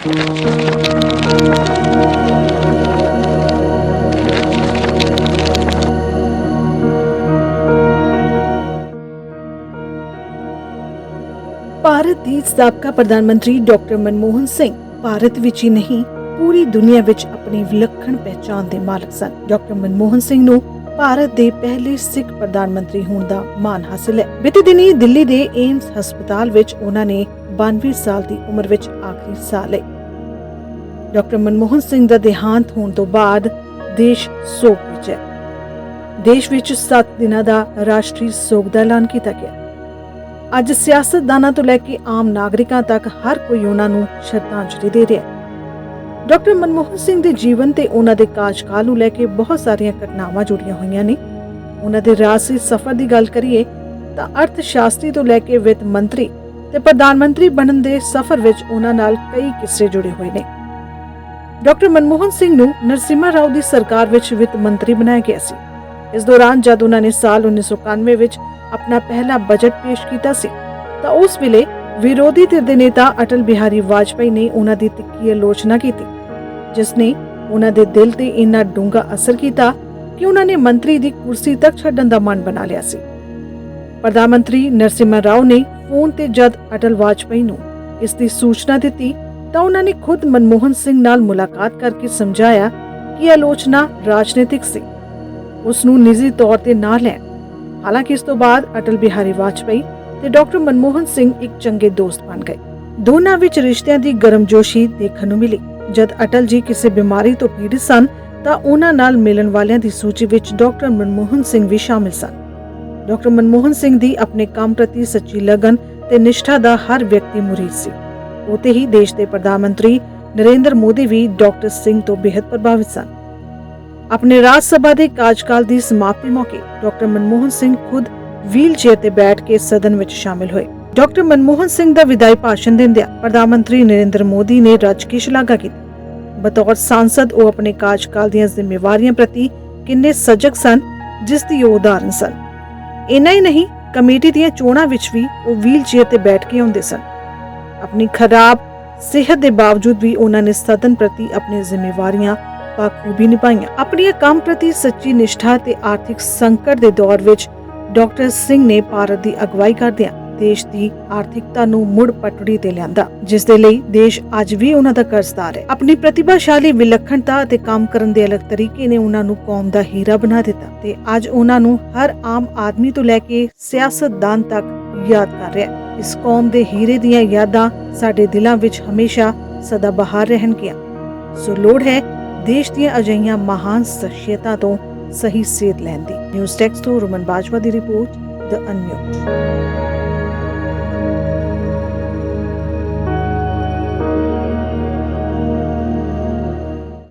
ਭਾਰਤ ਦੀ ਸਾਬਕਾ ਪ੍ਰਧਾਨ ਮੰਤਰੀ ਡਾਕਟਰ ਮਨਮੋਹਨ ਸਿੰਘ ਭਾਰਤ ਵਿੱਚ ਹੀ ਨਹੀਂ, ਪੂਰੀ ਦੁਨੀਆ ਵਿੱਚ ਆਪਣੀ ਵਿਲੱਖਣ ਪਹਿਚਾਣ ਦੇ ਮਾਲਕ ਸਨ। ਡਾਕਟਰ ਮਨਮੋਹਨ ਸਿੰਘ ਨੂੰ ਭਾਰਤ ਦੇ ਪਹਿਲੇ ਸਿੱਖ ਪ੍ਰਧਾਨ ਮੰਤਰੀ ਹੋਣ ਦਾ ਮਾਣ ਹਾਸਲ ਹੈ। ਬੀਤੇ ਦਿਨੀ ਦਿੱਲੀ ਦੇ ਏਮਸ ਹਸਪਤਾਲ ਵਿੱਚ ਉਹਨਾਂ ਨੇ 92 ਸਾਲ ਦੀ ਉਮਰ ਵਿੱਚ ਆਖਰੀ ਸਾਹ ਲਈ। ਡਾਕਟਰ ਮਨਮੋਹਨ ਸਿੰਘ ਦਾ ਦੇਹਾਂਤ ਹੋਣ ਤੋਂ ਬਾਅਦ ਦੇਸ਼ ਸੋਗ ਵਿੱਚ ਹੈ। ਦੇਸ਼ ਵਿੱਚ 7 ਦਿਨਾਂ ਦਾ ਰਾਸ਼ਟਰੀ ਸੋਗ ਦਾ ਐਲਾਨ ਕੀਤਾ ਗਿਆ। ਅੱਜ ਸਿਆਸਤਦਾਨਾਂ ਤੋਂ ਲੈ ਕੇ ਆਮ ਨਾਗਰਿਕਾਂ ਤੱਕ ਹਰ ਕੋਈ ਉਹਨਾਂ ਨੂੰ ਸ਼ਰਧਾਂਜਲੀ ਦੇ ਰਿਹਾ ਹੈ। ਡਾਕਟਰ ਮਨਮੋਹਨ ਸਿੰਘ ਦੇ ਜੀਵਨ ਤੇ ਉਹਨਾਂ ਦੇ ਕਾਰਜਕਾਲ ਨੂੰ ਲੈ ਕੇ ਬਹੁਤ ਸਾਰੀਆਂ ਘਟਨਾਵਾਂ ਜੁੜੀਆਂ ਹੋਈਆਂ ਨੇ। ਉਹਨਾਂ ਦੇ ਰਾਜਸੀ ਸਫ਼ਰ ਦੀ ਗੱਲ ਕਰੀਏ ਤਾਂ ਅਰਥ ਸ਼ਾਸਤਰੀ ਤੋਂ ਲੈ ਕੇ ਵਿੱਤ ਮੰਤਰੀ ਤੇ ਪ੍ਰਧਾਨ ਮੰਤਰੀ ਬਣਨ ਦੇ ਸਫ਼ਰ ਵਿੱਚ ਉਹਨਾਂ ਨਾਲ ਕਈ ਕਿੱਸੇ ਜੁੜੇ ਹੋਏ ਨੇ। ਡਾਕਟਰ ਮਨਮੋਹਨ ਸਿੰਘ ਨੂੰ ਨਰਸਿਮਾ ਰਾਓ ਦੀ ਸਰਕਾਰ ਵਿੱਚ ਵਿੱਤ ਮੰਤਰੀ ਬਣਾਇਆ ਗਿਆ ਸੀ। ਇਸ ਦੌਰਾਨ ਜਦ ਉਹਨਾਂ ਨੇ ਸਾਲ 1991 ਵਿੱਚ ਆਪਣਾ ਪਹਿਲਾ ਬਜਟ ਪੇਸ਼ ਕੀਤਾ ਸੀ, ਤਾਂ ਉਸ ਵੇਲੇ ਵਿਰੋਧੀ ਧਿਰ ਦੇ ਨੇਤਾ ਅਟਲ ਬਿਹਾਰੀ ਵਾਜਪਾਈ ਨੇ ਉਹਨਾਂ ਦੀ ਤਿੱਖੀ ਆਲੋਚਨਾ ਕੀਤੀ, ਜਿਸ ਨੇ ਉਹਨਾਂ ਦੇ ਦਿਲ ਤੇ ਇੰਨਾ ਡੂੰਘਾ ਅਸਰ ਕੀਤਾ ਕਿ ਉਹਨਾਂ ਨੇ ਮੰਤਰੀ ਦੀ ਕੁਰਸੀ ਤੱਕ ਛੱਡਣ ਦਾ ਮਨ ਬਣਾ ਲਿਆ ਸੀ। ਪ੍ਰਧਾਨ ਮੰਤਰੀ ਨਰਸਿਮਹਾ ਰਾਓ ਨੇ ਫੋਨ ਤੇ ਜਦ ਅਟਲ ਵਾਜਪਾਈ ਨੂੰ ਇਸ ਦੀ ਸੂਚਨਾ ਦਿੱਤੀ, ਤਾਂ ਉਹਨਾਂ ਨੇ ਖੁਦ ਮਨਮੋਹਨ ਸਿੰਘ ਨਾਲ ਮੁਲਾਕਾਤ ਕਰਕੇ ਸਮਝਾਇਆ ਕਿ ਇਹ ਆਲੋਚਨਾ ਰਾਜਨੀਤਿਕ ਸੀ। ਉਸ ਨੂੰ ਨਿੱਜੀ ਤੌਰ ਤੇ ਨਾ ਲੈਣ। ਹਾਲਾਂਕਿ ਇਸ ਤੋਂ ਬਾਅਦ ਅਟਲ ਬਿਹਾਰੀ ਵਾਜਪਾਈ ਤੇ ਡਾਕਟਰ ਮਨਮੋਹਨ ਸਿੰਘ ਇੱਕ ਚੰਗੇ ਦੋਸਤ ਬਣ ਗਏ। ਦੋਨਾਂ ਵਿੱਚ ਰਿਸ਼ਤਿਆਂ ਦੀ ਗਰਮਜੋਸ਼ੀ ਦੇਖਣ ਨੂੰ ਮਿਲੀ। ਜਦ ਅਟਲ ਜੀ ਕਿਸੇ ਬਿਮਾਰੀ ਤੋਂ ਪੀੜਿਤ ਸਨ, ਤਾਂ ਉਹਨਾਂ ਨਾਲ ਮਿਲਣ ਵਾਲਿਆਂ ਦੀ ਸੂਚੀ ਵਿੱਚ ਡਾਕਟਰ ਮਨਮੋਹਨ ਸਿੰਘ ਵੀ ਸ਼ਾਮਿਲ ਸਨ। ਡਾਕਟਰ ਮਨਮੋਹਨ ਸਿੰਘ ਦੀ ਆਪਣੇ ਕੰਮ ਪ੍ਰਤੀ ਸੱਚੀ ਲਗਨ ਤੇ ਨਿਸ਼ਠਾ ਦਾ ਹਰ ਵਿਅਕਤੀ ਮੁਰੀਦ ਸੀ। ਉਤੇ ਹੀ ਦੇਸ਼ ਦੇ ਪ੍ਰਧਾਨ ਮੰਤਰੀ ਨਰਿੰਦਰ ਮੋਦੀ ਵੀ ਡਾਕਟਰ ਸਿੰਘ ਤੋਂ ਬੇहद ਪ੍ਰਭਾਵਿਤ ਸਨ। ਆਪਣੇ ਰਾਜ ਸਭਾ ਦੇ ਕਾਰਜਕਾਲ ਦੀ ਸਮਾਪਤੀ ਮੌਕੇ ਡਾਕਟਰ ਮਨਮੋਹਨ ਸਿੰਘ ਖੁਦ ਵੀਲ ਤੇ ਬੈਠ ਕੇ ਸਦਨ ਵਿੱਚ ਸ਼ਾਮਿਲ ਹੋਏ। ਡਾਕਟਰ ਮਨਮੋਹਨ ਸਿੰਘ ਦਾ ਵਿਦਾਈ ਭਾਸ਼ਣ ਦਿੰਦਿਆਂ ਪ੍ਰਧਾਨ ਮੰਤਰੀ ਨਰਿੰਦਰ ਮੋਦੀ ਨੇ ਰਾਜ ਕੀ ਸ਼ਲਾਘਾ ਕੀਤੀ। ਬਤੌਰ ਸੰਸਦ ਉਹ ਆਪਣੇ ਕਾਰਜਕਾਲ ਦੀਆਂ ਜ਼ਿੰਮੇਵਾਰੀਆਂ ਪ੍ਰਤੀ ਕਿੰਨੇ ਸਜਗ ਸਨ, ਜਿਸ ਦੀ ਉਹ ਉਦਾਹਰਨ ਸਨ। ਇੰਨਾ ਹੀ ਨਹੀਂ, ਕਮੇਟੀ ਦੀਆਂ ਚੋਣਾਂ ਵਿੱਚ ਵੀ ਉਹ ਵੀਲ ਚੇਅਰ ਤੇ ਬੈਠ ਕੇ ਆਉਂਦੇ ਸਨ। ਆਪਣੀ ਖਰਾਬ ਸਿਹਤ ਦੇ ਬਾਵਜੂਦ ਵੀ ਉਹਨਾਂ ਨੇ ਸਦਨ ਪ੍ਰਤੀ ਆਪਣੀਆਂ ਜ਼ਿੰਮੇਵਾਰੀਆਂ ਬਾਖੂਬੀ ਨਿਭਾਈਆਂ। ਆਪਣੀਆਂ ਕੰਮ ਪ੍ਰਤੀ ਸੱਚੀ ਨਿਸ਼ਠਾ ਤੇ ਆਰਥਿਕ ਸੰਕਟ ਦੇ ਦੌਰ ਵਿੱਚ ਡਾਕਟਰ ਸਿੰਘ ਨੇ ਭਾਰਤ ਦੀ ਅਗਵਾਈ ਕਰਦਿਆਂ ਦੇਸ਼ ਦੀ ਆਰਥਿਕਤਾ ਨੂੰ ਮੁੜ ਪਟੜੀ ਤੇ ਲਿਆਂਦਾ ਜਿਸ ਦੇ ਲਈ ਦੇਸ਼ ਅੱਜ ਵੀ ਉਹਨਾਂ ਦਾ ਕਰਜ਼ਦਾਰ ਹੈ। ਆਪਣੀ ਪ੍ਰਤਿਭਾਸ਼ਾਲੀ ਵਿਲੱਖਣਤਾ ਅਤੇ ਕੰਮ ਕਰਨ ਦੇ ਅਲੱਗ ਤਰੀਕੇ ਨੇ ਉਹਨਾਂ ਨੂੰ ਕੌਮ ਦਾ ਹੀਰਾ ਬਣਾ ਦਿੱਤਾ ਤੇ ਅੱਜ ਉਹਨਾਂ ਨੂੰ ਹਰ ਆਮ ਆਦਮੀ ਤੋਂ ਲੈ ਕੇ ਸਿਆਸਤਦਾਨ ਤੱਕ ਯਾਦ ਕਰ ਰਿਹਾ ਹੈ। ਇਸ ਕੌਮ ਦੇ ਹੀਰੇ ਦੀਆਂ ਯਾਦਾਂ ਸਾਡੇ ਦਿਲਾਂ ਵਿੱਚ ਹਮੇਸ਼ਾ ਸਦਾ ਬਹਾਰ ਰਹਿਣਗੀਆਂ। ਸੋ ਲੋੜ ਹੈ ਦੇਸ਼ ਦੀਆਂ ਅਜਿਹੀਆਂ ਮਹਾਨ ਸ਼ਖਸੀਅਤਾਂ ਤੋਂ ਸਹੀ ਸੇਧ ਲੈਣ ਦੀ। ਨਿਊਜ਼ ਟੈਕਸਟ ਤੋਂ ਰਮਨ ਬਾਜਵਾ ਦੀ ਰਿਪੋਰਟ, ਦ ਅਨਮਿਊਟ।